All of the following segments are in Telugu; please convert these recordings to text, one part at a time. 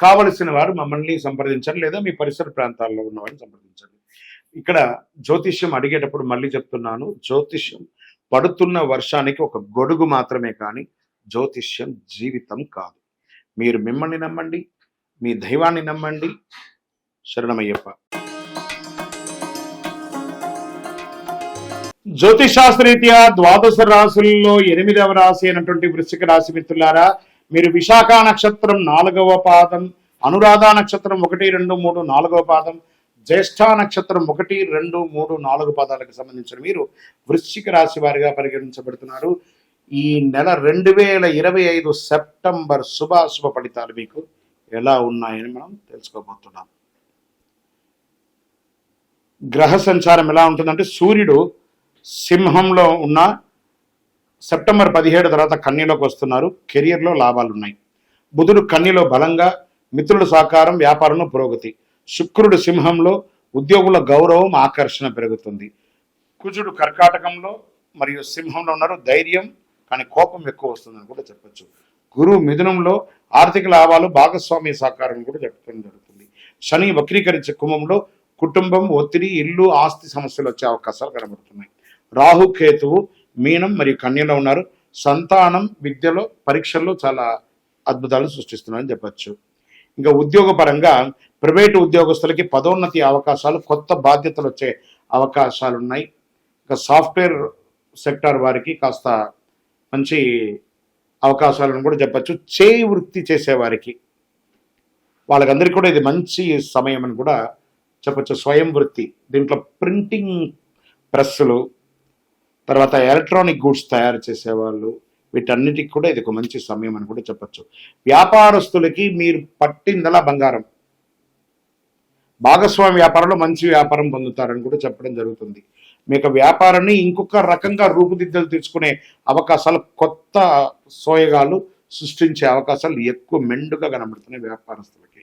కావలసిన వారు మమ్మల్ని సంప్రదించండి లేదా మీ పరిసర ప్రాంతాల్లో ఉన్న వారిని సంప్రదించండి ఇక్కడ జ్యోతిష్యం అడిగేటప్పుడు మళ్ళీ చెప్తున్నాను జ్యోతిష్యం పడుతున్న వర్షానికి ఒక గొడుగు మాత్రమే కానీ జ్యోతిష్యం జీవితం కాదు. మీరు మిమ్మల్ని నమ్మండి మీ దైవాన్ని నమ్మండి. శరణమయ్యప్ప. జ్యోతిషాస్త్రరీత్యా ద్వాదశ రాశుల్లో ఎనిమిదవ రాశి అయినటువంటి వృశ్చిక రాశి మిత్రులారా మీరు విశాఖ నక్షత్రం నాలుగవ పాదం అనురాధ నక్షత్రం ఒకటి రెండు మూడు నాలుగవ పాదం జ్యేష్ఠ నక్షత్రం ఒకటి రెండు మూడు నాలుగు పాదాలకు సంబంధించిన మీరు వృశ్చిక రాశి వారిగా పరిగణించబడుతున్నారు. ఈ నెల రెండు వేల ఇరవై ఐదు సెప్టెంబర్ శుభాశుభ ఫలితాలు మీకు ఎలా ఉన్నాయని మనం తెలుసుకోబోతున్నాం. గ్రహ సంచారం ఎలా ఉంటుందంటే సూర్యుడు సింహంలో ఉన్న సెప్టెంబర్ పదిహేడు తర్వాత కన్యలోకి వస్తున్నారు. కెరియర్లో లాభాలు ఉన్నాయి. బుధుడు కన్యలో బలంగా మిత్రుడు సహకారం వ్యాపారంలో పురోగతి. శుక్రుడు సింహంలో ఉద్యోగుల గౌరవం ఆకర్షణ పెరుగుతుంది. కుజుడు కర్కాటకంలో మరియు సింహంలో ఉన్నారు. ధైర్యం కానీ కోపం ఎక్కువ వస్తుందని కూడా చెప్పొచ్చు. గురువు మిథునంలో ఆర్థిక లాభాలు భాగస్వామ్య సహకారం కూడా చెప్పడం జరుగుతుంది. శని వక్రీకరించే కుంభంలో కుటుంబం ఒత్తిడి ఇల్లు ఆస్తి సమస్యలు వచ్చే అవకాశాలు కనబడుతున్నాయి. రాహు కేతువు మీనం మరియు కన్యలో ఉన్నారు. సంతానం విద్యలో పరీక్షల్లో చాలా అద్భుతాలు సృష్టిస్తున్నారని చెప్పచ్చు. ఇంకా ఉద్యోగపరంగా ప్రైవేటు ఉద్యోగస్తులకి పదోన్నతి అవకాశాలు కొత్త బాధ్యతలు వచ్చే అవకాశాలు ఉన్నాయి ఇంకా సాఫ్ట్వేర్ సెక్టార్ వారికి కాస్త మంచి అవకాశాలను కూడా చెప్పచ్చు. చేయి వృత్తి చేసేవారికి వాళ్ళకందరికీ కూడా ఇది మంచి సమయం అని కూడా చెప్పచ్చు. స్వయం వృత్తి. దీంట్లో ప్రింటింగ్ ప్రెస్సులు తర్వాత ఎలక్ట్రానిక్ గూడ్స్ తయారు చేసేవాళ్ళు. వీటన్నిటికి కూడా ఇది ఒక మంచి సమయం అని కూడా చెప్పచ్చు. వ్యాపారస్తులకి మీరు పట్టిందలా బంగారం. భాగస్వామి వ్యాపారంలో మంచి వ్యాపారం పొందుతారని కూడా చెప్పడం జరుగుతుంది. మీకు వ్యాపారాన్ని ఇంకొక రకంగా రూపుదిద్దలు తెచ్చుకునే అవకాశాలు కొత్త సోయగాలు సృష్టించే అవకాశాలు ఎక్కువ మెండుగా కనబడుతున్నాయి వ్యాపారస్తులకి.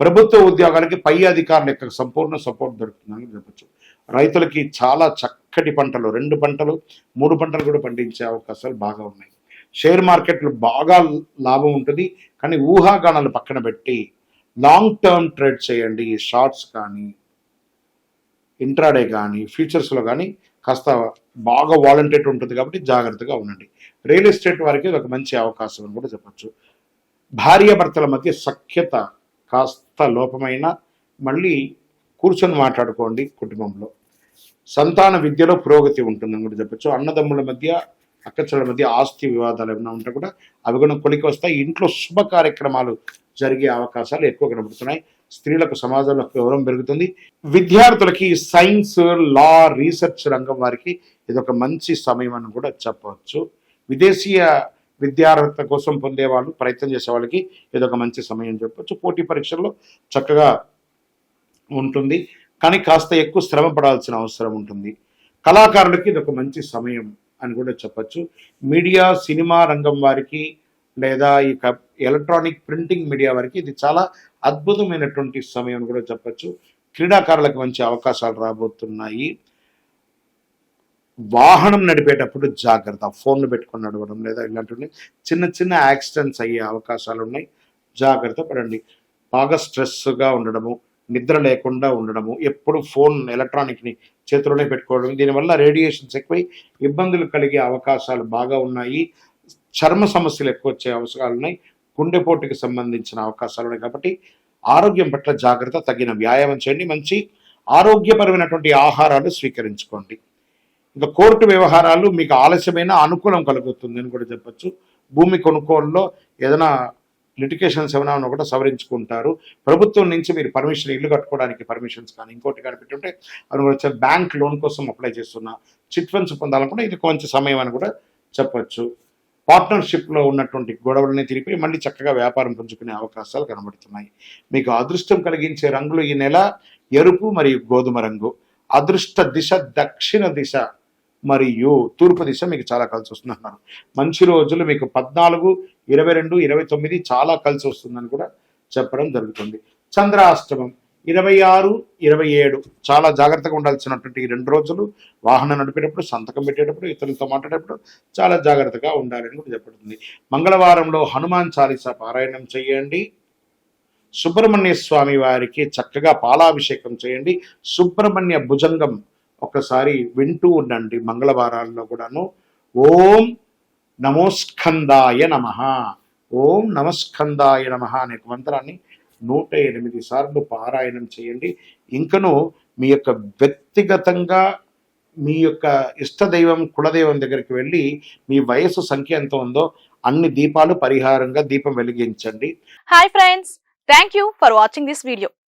ప్రభుత్వ ఉద్యోగాలకి పై అధికారుల యొక్క సంపూర్ణ సపోర్ట్ దొరుకుతుందని చెప్పచ్చు. రైతులకి చాలా చక్కటి పంటలు రెండు పంటలు మూడు పంటలు కూడా పండించే అవకాశాలు బాగా ఉన్నాయి. షేర్ మార్కెట్లు బాగా లాభం ఉంటుంది. కానీ ఊహాగానాలు పక్కన పెట్టి లాంగ్ టర్మ్ ట్రేడ్ చేయండి. షార్ట్స్ కానీ ఇంట్రాడే కానీ ఫ్యూచర్స్లో కానీ కాస్త బాగా వాలంటేట్ ఉంటుంది కాబట్టి జాగ్రత్తగా ఉండండి. రియల్ ఎస్టేట్ వారికి ఒక మంచి అవకాశం అని కూడా చెప్పచ్చు. భార్యాభర్తల మధ్య సఖ్యత కాస్త లోపమైన మళ్ళీ కూర్చొని మాట్లాడుకోండి కుటుంబంలో. సంతాన విద్యలో పురోగతి ఉంటుందని కూడా చెప్పచ్చు. అన్నదమ్ముల మధ్య అక్కచెల్ల మధ్య ఆస్తి వివాదాలు ఏమైనా ఉంటే కూడా అవి కూడా కొలికి వస్తాయి. ఇంట్లో శుభ కార్యక్రమాలు జరిగే అవకాశాలు ఎక్కువ కనబడుతున్నాయి. స్త్రీలకు సమాజంలో గౌరవం పెరుగుతుంది. విద్యార్థులకి సైన్స్ లా రీసెర్చ్ రంగం వారికి ఇది ఒక మంచి సమయం అని కూడా చెప్పవచ్చు. విదేశీయ విద్యార్హత కోసం పొందే వాళ్ళు ప్రయత్నం చేసే వాళ్ళకి ఇది ఒక మంచి సమయం చెప్పవచ్చు పోటీ పరీక్షల్లో చక్కగా ఉంటుంది. కానీ కాస్త ఎక్కువ శ్రమ పడాల్సిన అవసరం ఉంటుంది. కళాకారులకి ఇది ఒక మంచి సమయం అని కూడా చెప్పచ్చు. మీడియా సినిమా రంగం వారికి లేదా ఈ ఎలక్ట్రానిక్ ప్రింటింగ్ మీడియా వారికి ఇది చాలా అద్భుతమైనటువంటి సమయం అని కూడా చెప్పచ్చు. క్రీడాకారులకు మంచి అవకాశాలు రాబోతున్నాయి. వాహనం నడిపేటప్పుడు జాగ్రత్త ఫోన్లు పెట్టుకొని నడవడం లేదా ఇలాంటివి చిన్న చిన్న యాక్సిడెంట్స్ అయ్యే అవకాశాలు ఉన్నాయి జాగ్రత్త పడండి. బాగా స్ట్రెస్గా ఉండడము నిద్ర లేకుండా ఉండడము ఎప్పుడు ఫోన్ ఎలక్ట్రానిక్ని చేతిలోనే పెట్టుకోవడం దీనివల్ల రేడియేషన్స్ ఎక్కువై ఇబ్బందులు కలిగే అవకాశాలు బాగా ఉన్నాయి. చర్మ సమస్యలు ఎక్కువ వచ్చే అవసరాలు ఉన్నాయి. గుండెపోటుకి సంబంధించిన అవకాశాలు ఉన్నాయి కాబట్టి ఆరోగ్యం పట్ల జాగ్రత్త తగిన వ్యాయామం చేయండి. మంచి ఆరోగ్యపరమైనటువంటి ఆహారాలు స్వీకరించుకోండి. ఇంకా కోర్టు వ్యవహారాలు మీకు ఆలస్యమైన అనుకూలం కలుగుతుంది అని కూడా చెప్పచ్చు. భూమి కొనుగోలులో ఏదైనా లిటికేషన్స్ ఏమైనా ఉన్నా కూడా సవరించుకుంటారు. ప్రభుత్వం నుంచి మీరు పర్మిషన్ ఇల్లు కట్టుకోవడానికి పర్మిషన్స్ కానీ ఇంకోటి కానీ పెట్టుంటే వచ్చే బ్యాంక్ లోన్ కోసం అప్లై చేస్తున్నా చిట్ ఫండ్స్ పొందాలనుకుంటే ఇది కొంచెం సమయం అని కూడా చెప్పచ్చు. పార్ట్నర్షిప్లో ఉన్నటువంటి గొడవలని తిరిపి మళ్ళీ చక్కగా వ్యాపారం పుంజుకునే అవకాశాలు కనబడుతున్నాయి. మీకు అదృష్టం కలిగించే రంగులు ఈ నెల ఎరుపు మరియు గోధుమ రంగు. అదృష్ట దిశ దక్షిణ దిశ మరియు తూర్పు దిశ మీకు చాలా కలిసి వస్తుంది అన్నారు మంచి రోజులు మీకు పద్నాలుగు ఇరవై రెండు ఇరవై తొమ్మిది చాలా కలిసి వస్తుందని కూడా చెప్పడం జరుగుతుంది. చంద్రాష్టమం ఇరవై ఆరు ఇరవై ఏడు చాలా జాగ్రత్తగా ఉండాల్సినటువంటి ఈ రెండు రోజులు వాహనం నడిపేటప్పుడు సంతకం పెట్టేటప్పుడు ఇతరులతో మాట్లాడేటప్పుడు చాలా జాగ్రత్తగా ఉండాలని కూడా చెప్పబడుతుంది. మంగళవారంలో హనుమాన్ చాలీసా పారాయణం చేయండి. సుబ్రహ్మణ్య స్వామి వారికి చక్కగా పాలాభిషేకం చేయండి. సుబ్రహ్మణ్య భుజంగం ఒకసారి వింటూ ఉండండి మంగళవారాల్లో కూడాను. ఓం నమోస్కందాయ నమ. ఓం నమస్కందాయ నమ అనే మంత్రాన్ని నూట ఎనిమిది సార్లు పారాయణం చేయండి. ఇంకను మీ యొక్క వ్యక్తిగతంగా మీ యొక్క ఇష్టదైవం కులదైవం దగ్గరికి వెళ్ళి మీ వయసు సంఖ్య ఎంత ఉందో అన్ని దీపాలు పరిహారంగా దీపం వెలిగించండి. Hi friends thank you for watching this video